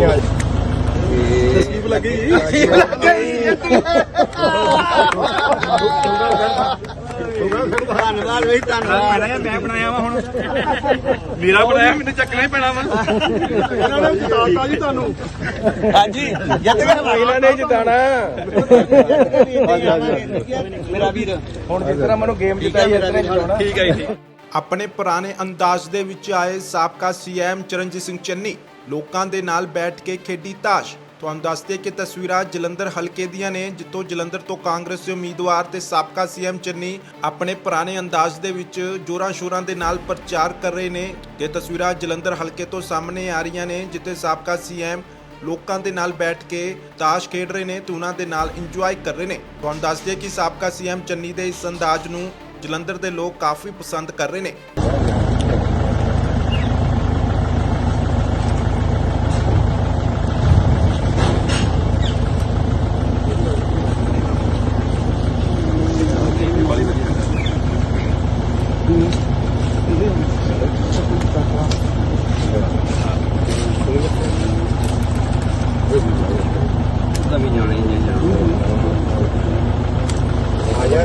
ਕਰੀਆਂ ਤਸਕੀਬ ਲੱਗੀ ਧੰਨਵਾਦ ਬਈ ਧੰਨਵਾਦ। ਬਣਾਇਆ ਮੈਂ ਬਣਾਇਆ ਵਾ ਹੁਣ। ਮੇਰਾ ਬਣਾਇਆ ਮੈਨੂੰ ਚੱਕਣਾ ਹੀ ਪੈਣਾ ਵਾ। ਇਹਨਾਂ ਨੇ ਜਿਤਾਤਾ ਜੀ ਤੁਹਾਨੂੰ। ਹਾਂਜੀ ਇਹਨਾਂ ਨੇ ਜਿਤਾਣਾ। ਮੇਰਾ ਵੀਰ ਹੁਣ ਜਿਸ ਤਰ੍ਹਾਂ ਮੈਨੂੰ ਗੇਮ ਜਿਤਾਈ ਇਸ ਤਰ੍ਹਾਂ ਜਿਤਾਉਣਾ। ਠੀਕ ਹੈ ਜੀ ਆਪਣੇ ਪੁਰਾਣੇ ਅੰਦਾਜ਼ ਦੇ ਵਿੱਚ ਆਏ ਸਾਬਕਾ ਸੀਐਮ ਚਰਨਜੀਤ ਸਿੰਘ ਚੰਨੀ ਲੋਕਾਂ ਦੇ ਨਾਲ ਬੈਠ ਕੇ ਖੇਡੀ ਤਾਸ਼। ਤੁਹਾਨੂੰ ਦੱਸਦੇ ਕਿ ਤਸਵੀਰਾਂ ਜਲੰਧਰ ਹਲਕੇ ਦੀਆਂ ਨੇ, ਜਿੱਥੋਂ ਜਲੰਧਰ ਤੋਂ ਕਾਂਗਰਸ ਦੇ ਉਮੀਦਵਾਰ ਤੇ ਸਾਬਕਾ ਸੀਐਮ ਚੰਨੀ ਆਪਣੇ ਪੁਰਾਣੇ ਅੰਦਾਜ਼ ਦੇ ਵਿੱਚ ਜੋਰਾਂ ਸ਼ੋਰਾਂ ਦੇ ਨਾਲ ਪ੍ਰਚਾਰ ਕਰ ਰਹੇ ਨੇ। ਤੇ ਤਸਵੀਰਾਂ ਜਲੰਧਰ ਹਲਕੇ ਤੋਂ ਸਾਹਮਣੇ ਆ ਰਹੀਆਂ ਨੇ, ਜਿੱਥੇ ਸਾਬਕਾ ਸੀਐਮ ਲੋਕਾਂ ਦੇ ਨਾਲ ਬੈਠ ਕੇ ਤਾਸ਼ ਖੇਡ ਰਹੇ ਨੇ ਤੇ ਉਹਨਾਂ ਦੇ ਨਾਲ ਇੰਜੋਏ ਕਰ ਰਹੇ ਨੇ। ਤੁਹਾਨੂੰ ਦੱਸਦੇ ਕਿ ਸਾਬਕਾ ਸੀਐਮ ਚੰਨੀ ਦੇ ਇਸ ਅੰਦਾਜ਼ ਨੂੰ ਜਲੰਧਰ ਦੇ ਲੋਕ ਕਾਫੀ ਪਸੰਦ ਕਰ ਰਹੇ ਨੇ। ਆ ਜਾ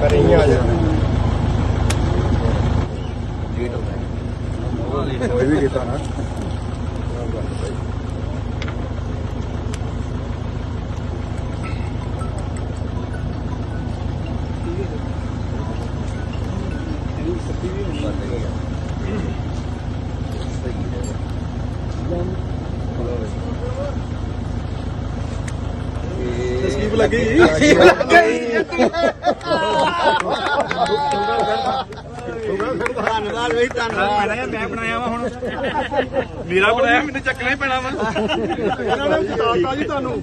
ਕਰੀਆਂ ਆ ਜਾ ਕੋਈ ਵੀ ਕੀਤਾ ਨਾ ਤਸਕੀਬ ਲੱਗੀ ਧੰਨਵਾਦ ਬਈ ਧੰਨਵਾਦ। ਬਣਾਇਆ ਮੈਂ ਬਣਾਇਆ ਵਾ ਹੁਣ। ਮੇਰਾ ਬਣਾਇਆ ਮੈਨੂੰ ਚੱਕਣਾ ਹੀ ਪੈਣਾ ਵਾ। ਇਹਨਾਂ ਨੇ ਜਿਤਾਤਾ ਜੀ ਤੁਹਾਨੂੰ।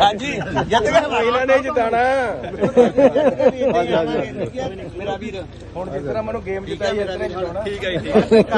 ਹਾਂਜੀ ਜਿੱਤ ਗਏ ਇਹਨਾਂ ਨੇ ਜਿਤਾਣਾ। ਮੇਰਾ ਵੀਰ। ਹੁਣ ਜਿਸ ਤਰ੍ਹਾਂ ਮੈਨੂੰ ਗੇਮ ਜਿਤਾਈ ਇਸ ਤਰ੍ਹਾਂ ਜਿਤਾਉਣਾ। ਠੀਕ ਹੈ ਜੀ ਠੀਕ